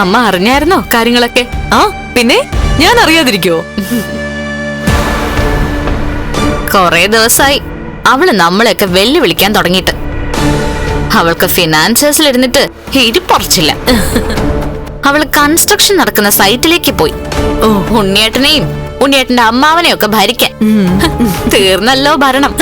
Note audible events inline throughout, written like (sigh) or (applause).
അമ്മ അറിഞ്ഞായിരുന്നോ കാര്യങ്ങളൊക്കെ? ആ പിന്നെ? ഞാൻ അറിയാതിരിക്കോ കൊറേ ദിവസമായി അവൾ നമ്മളെയൊക്കെ വെല്ലുവിളിക്കാൻ തുടങ്ങിയിട്ട്. അവൾക്ക് ഫിനാൻസേഴ്സിൽ ഇരുന്നിട്ട് അവൾ അവൾ കൺസ്ട്രക്ഷൻ നടക്കുന്ന സൈറ്റിലേക്ക് പോയി. ഉണ്ണിയേട്ടനെയും ഉണ്ണിയേട്ടന്റെ അമ്മാവനെയൊക്കെ ഭരിക്കാൻ. തീർന്നല്ലോ ഭരണം.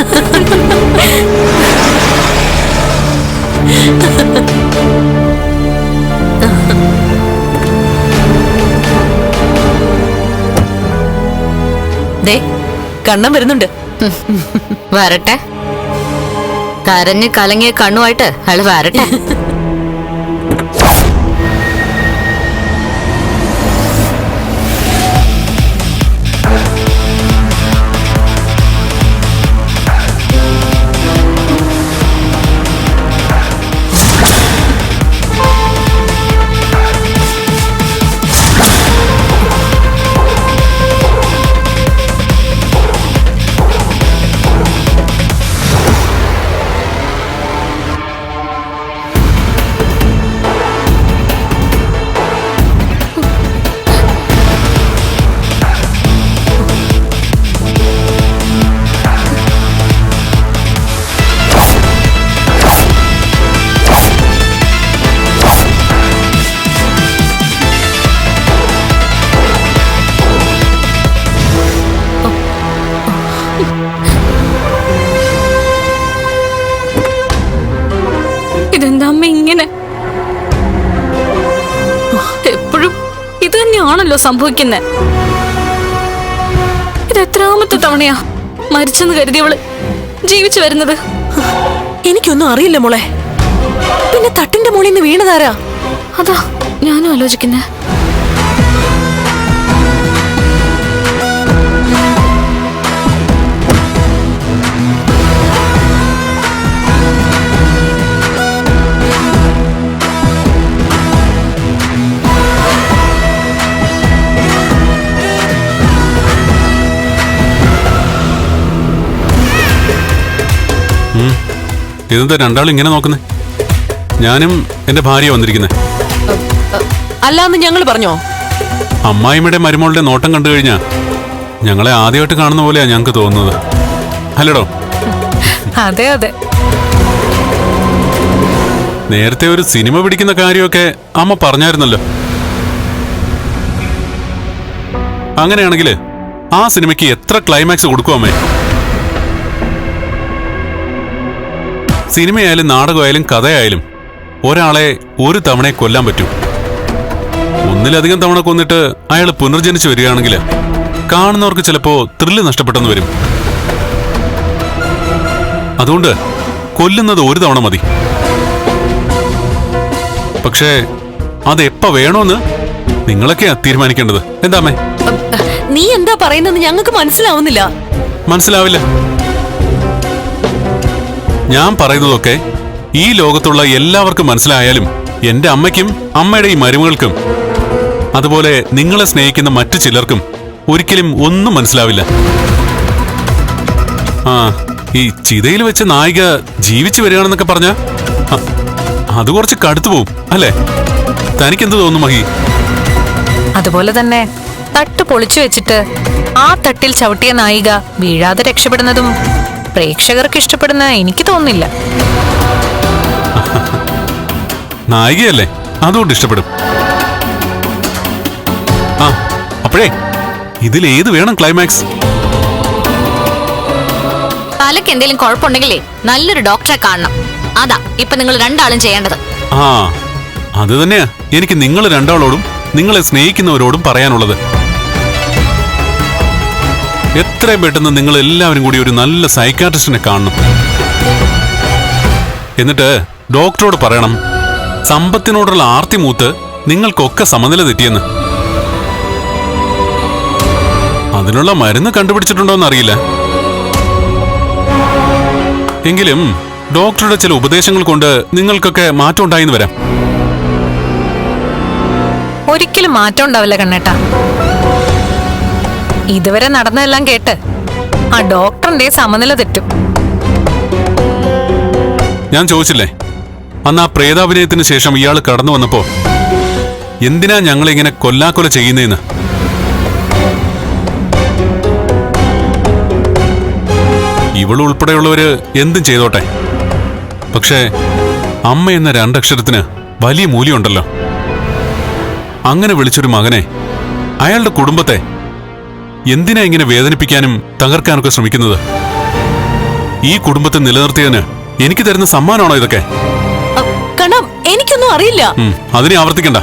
ദേ കണ്ണം വരുന്നുണ്ട്. വരട്ടെ. കരഞ്ഞ് കലങ്ങിയ കണ്ണുമായിട്ട് അയാൾ വരട്ടെ. (laughs) അമ്മ ഇങ്ങനെ. എപ്പോഴും ഇത് തന്നെയാണല്ലോ സംഭവിക്കുന്നത് ഇത് എത്രാമത്തെ തവണയാ മരിച്ചെന്ന് കരുതിയവൾ ജീവിച്ചു വരുന്നത്? എനിക്കൊന്നും അറിയില്ല മോളെ. പിന്നെ തട്ടിന്റെ മോളിന്ന് നിന്ന് വീണതാരാ? അതാ ഞാനും ആലോചിക്കുന്നേ. ഇതെന്താ രണ്ടാളും ഇങ്ങനെ നോക്കുന്നേ? ഞാനും എന്റെ ഭാര്യ വന്നിരിക്കുന്നേ. അല്ലാന്ന് ഞങ്ങൾ പറഞ്ഞോ? അമ്മായിമ്മയുടെ മരുമോളുടെ നോട്ടം കണ്ടു കഴിഞ്ഞാ ഞങ്ങളെ ആദ്യമായിട്ട് കാണുന്ന പോലെയാ ഞങ്ങൾക്ക് തോന്നുന്നത്. അല്ലടോ? അതെ അതെ. നേരത്തെ ഒരു സിനിമ പിടിക്കുന്ന കാര്യമൊക്കെ അമ്മ പറഞ്ഞായിരുന്നല്ലോ. അങ്ങനെയാണെങ്കിൽ ആ സിനിമയ്ക്ക് എത്ര ക്ലൈമാക്സ് കൊടുക്കും അമ്മേ? സിനിമയായാലും നാടകമായാലും കഥയായാലും ഒരാളെ ഒരു തവണ കൊല്ലാൻ പറ്റൂ. ഒന്നിലധികം തവണ കൊന്നിട്ട് അയാൾ പുനർജനിച്ചു വരികയാണെങ്കിൽ കാണുന്നവർക്ക് ചിലപ്പോ ത്രില്ല് നഷ്ടപ്പെട്ടെന്ന് വരും. അതുകൊണ്ട് കൊല്ലുന്നത് ഒരു തവണ മതി. പക്ഷേ അത് എപ്പ വേണോന്ന് നിങ്ങളൊക്കെയാ തീരുമാനിക്കേണ്ടത്. എന്താമേ നീ എന്താ പറയുന്നത് ഞങ്ങൾക്ക് മനസ്സിലാവുന്നില്ല. മനസ്സിലാവില്ല. ഞാൻ പറയുന്നതൊക്കെ ഈ ലോകത്തുള്ള എല്ലാവർക്കും മനസ്സിലായാലും എന്റെ അമ്മയ്ക്കും അമ്മയുടെ ഈ മരുമകൾക്കും. അതുപോലെ നിങ്ങളെ സ്നേഹിക്കുന്ന മറ്റു ചിലർക്കും ഒരിക്കലും ഒന്നും മനസ്സിലാവില്ല. ആ ഈ ചിതയിൽ വെച്ച് നായിക ജീവിച്ചു വരികയാണെന്നൊക്കെ പറഞ്ഞ? അത് കുറച്ച് കടുത്തു പോവും അല്ലേ? തനിക്കെന്ത് തോന്നുന്നു മഹി? അതുപോലെ തന്നെ തട്ട് പൊളിച്ചു വെച്ചിട്ട് ആ തട്ടിൽ ചവിട്ടിയ നായിക വീഴാതെ രക്ഷപ്പെടുന്നതും പ്രേക്ഷകർക്ക് ഇഷ്ടപ്പെടുന്ന എനിക്ക് തോന്നുന്നില്ല. നായികയല്ലേ? അതുകൊണ്ട് ഇഷ്ടപ്പെടും. ആ അപ്പോഴേ ഇതിൽ ഏത് വേണം ക്ലൈമാക്സ് തലക്ക് എന്തെങ്കിലും കുഴപ്പമുണ്ടെങ്കിലേ നല്ലൊരു ഡോക്ടറെ കാണണം. അതാ ഇപ്പൊ നിങ്ങൾ രണ്ടാളും ചെയ്യേണ്ടത്. ആ അത് തന്നെയാ. എനിക്ക് നിങ്ങൾ രണ്ടാളോടും നിങ്ങളെ സ്നേഹിക്കുന്നവരോടും പറയാനുള്ളത്. എത്രയും പെട്ടെന്ന് നിങ്ങൾ എല്ലാവരും കൂടി ഒരു നല്ല സൈക്കാട്രിസ്റ്റിനെ കാണണം. എന്നിട്ട് ഡോക്ടറോട് പറയണം സമ്പത്തിനോടുള്ള ആർത്തി മൂത്ത് നിങ്ങൾക്കൊക്കെ സമനില തെറ്റിയെന്ന്. അതിനുള്ള മരുന്ന് കണ്ടുപിടിച്ചിട്ടുണ്ടോന്ന് അറിയില്ല എങ്കിലും ഡോക്ടറുടെ ചില ഉപദേശങ്ങൾ കൊണ്ട് നിങ്ങൾക്കൊക്കെ മാറ്റം ഉണ്ടായിന്ന് വരാം. ഒരിക്കലും മാറ്റം ഉണ്ടാവില്ല കണ്ണേട്ടാ. ഇതുവരെ നടന്നതെല്ലാം കേട്ട് ആ ഡോക്ടറിന്റെ സമനില തെറ്റും. ഞാൻ ചോദിച്ചില്ലേ? അന്ന് ആ പ്രേതാഭിനയത്തിന് ശേഷം ഇയാൾ കടന്നു വന്നപ്പോ എന്തിനാ ഞങ്ങൾ ഇങ്ങനെ കൊല്ലാക്കൊല ചെയ്യുന്നതെന്ന് ഇവളുൾപ്പെടെയുള്ളവര് എന്തും ചെയ്തോട്ടെ. പക്ഷേ അമ്മ എന്ന രണ്ടക്ഷരത്തിന് വലിയ മൂല്യമുണ്ടല്ലോ. അങ്ങനെ വിളിച്ചൊരു മകനെ അയാളുടെ കുടുംബത്തെ എന്തിനാ ഇങ്ങനെ വേദനിപ്പിക്കാനും തകർക്കാനൊക്കെ ശ്രമിക്കുന്നത്? ഈ കുടുംബത്തെ നിലനിർത്തിയതിന് എനിക്ക് തരുന്ന സമ്മാനമാണോ ഇതൊക്കെ? എനിക്കൊന്നും അറിയില്ല. അതിനെ ആവർത്തിക്കണ്ട.